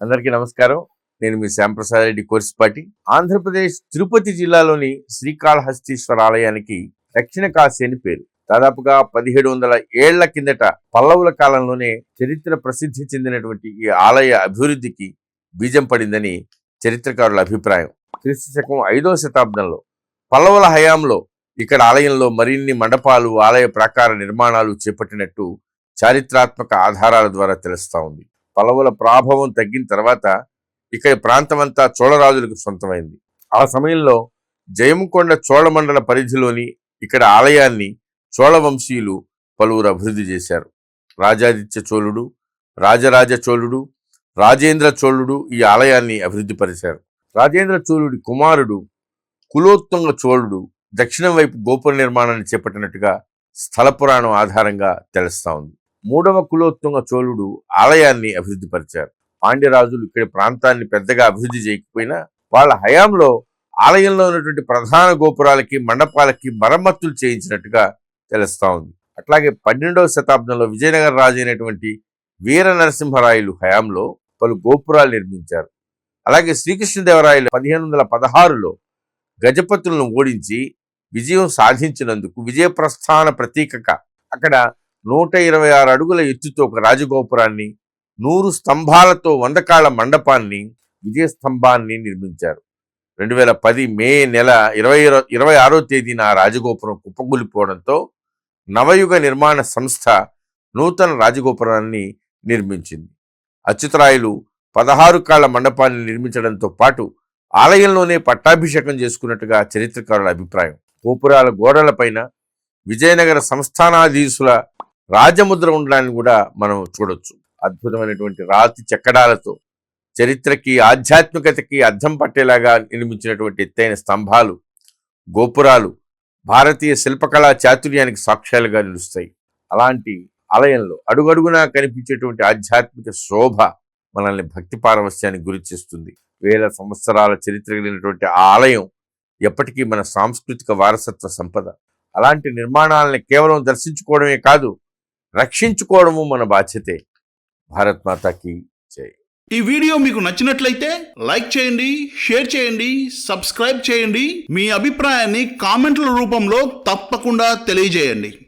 అందరికీ నమస్కారం. నేను మీ శ్యాంప్రసాద్ రెడ్డి కోర్సుపాటి. ఆంధ్రప్రదేశ్ తిరుపతి జిల్లాలోని శ్రీకాళహస్తీశ్వర ఆలయానికి దక్షిణ కాశీ అని పేరు. దాదాపుగా పదిహేడు వందల ఏళ్ళ కిందట పల్లవుల కాలంలోనే చరిత్ర ప్రసిద్ధి చెందినటువంటి ఈ ఆలయ అభివృద్ధికి బీజం పడిందని చరిత్రకారుల అభిప్రాయం. క్రీస్తు శకం ఐదవ శతాబ్దంలో పల్లవుల హయాంలో ఇక్కడ ఆలయంలో మరిన్ని మండపాలు ఆలయ ప్రాకార నిర్మాణాలు చేపట్టినట్టు చారిత్రాత్మక ఆధారాల ద్వారా తెలుస్తూ ఉంది. పల్లవుల ప్రాభవం తగ్గిన తర్వాత ఇక్కడి ప్రాంతమంతా చోళరాజులకు సొంతమైంది. ఆ సమయంలో జయముకొండ చోళమండల పరిధిలోని ఇక్కడ ఆలయాన్ని చోళవంశీయులు పలువురు అభివృద్ధి చేశారు. రాజాదిత్య చోళుడు రాజరాజ చోళుడు రాజేంద్ర చోళుడు ఈ ఆలయాన్ని అభివృద్ధి పరిచారు రాజేంద్ర చోళుడి కుమారుడు కులోత్తుంగ చోళుడు దక్షిణం వైపు గోపుర నిర్మాణాన్ని చేపట్టినట్టుగా స్థల పురాణం ఆధారంగా తెలుస్తూ ఉంది. మూడవ కులోత్తుంగ చోళుడు ఆలయాన్ని అభివృద్ధి పరిచారు. పాండ్యరాజులు ఇక్కడ ప్రాంతాన్ని పెద్దగా అభివృద్ధి చేయకపోయినా వాళ్ళ హయాంలో ఆలయంలో ఉన్నటువంటి ప్రధాన గోపురాలకి మండపాలకి మరమ్మతులు చేయించినట్టుగా తెలుస్తా ఉంది. అట్లాగే పన్నెండవ శతాబ్దంలో విజయనగర రాజు అయినటువంటి వీర నరసింహరాయలు హయాంలో పలు గోపురాలు నిర్మించారు. అలాగే శ్రీకృష్ణదేవరాయలు పదిహేను వందల పదహారులో గజపతులను ఓడించి విజయం సాధించినందుకు విజయప్రస్థాన ప్రతీకగా అక్కడ నూట ఇరవై ఆరు అడుగుల ఎత్తుతో ఒక రాజగోపురాన్ని నూరు స్తంభాలతో వందకాళ్ళ మండపాన్ని విజయ స్తంభాన్ని నిర్మించారు. రెండు వేల పది మే నెల ఇరవై ఇరవై ఆరో తేదీన ఆ రాజగోపురం కుప్పగూలిపోవడంతో నవయుగ నిర్మాణ సంస్థ నూతన రాజగోపురాన్ని నిర్మించింది. అచ్యుతరాయులు పదహారు కాళ్ళ మండపాన్ని నిర్మించడంతో పాటు ఆలయంలోనే పట్టాభిషేకం చేసుకున్నట్టుగా చరిత్రకారుల అభిప్రాయం. గోపురాల గోడలపైన విజయనగర సంస్థానాధీశుల రాజముద్ర ఉండడాన్ని కూడా మనం చూడొచ్చు. అద్భుతమైనటువంటి రాతి చెక్కడాలతో చరిత్రకి ఆధ్యాత్మికతకి అర్థం పట్టేలాగా నిర్మించినటువంటి ఎత్తైన స్తంభాలు గోపురాలు భారతీయ శిల్పకళా చాతుర్యానికి సాక్ష్యాలుగా నిలుస్తాయి. అలాంటి ఆలయంలో అడుగడుగునా కనిపించేటువంటి ఆధ్యాత్మిక శోభ మనల్ని భక్తి పారవస్యానికి గురి చేస్తుంది. వేల సంవత్సరాల చరిత్ర కలిగినటువంటి ఆ ఆలయం ఎప్పటికీ మన సాంస్కృతిక వారసత్వ సంపద. అలాంటి నిర్మాణాలని కేవలం దర్శించుకోవడమే కాదు రక్షించుకోవడము మన బాధ్యతే. భారత్ మాతాకి జై. ఈ వీడియో మీకు నచ్చినట్లయితే లైక్ చేయండి షేర్ చేయండి సబ్స్క్రైబ్ చేయండి. మీ అభిప్రాయాన్ని కామెంట్ల రూపంలో తప్పకుండా తెలియజేయండి.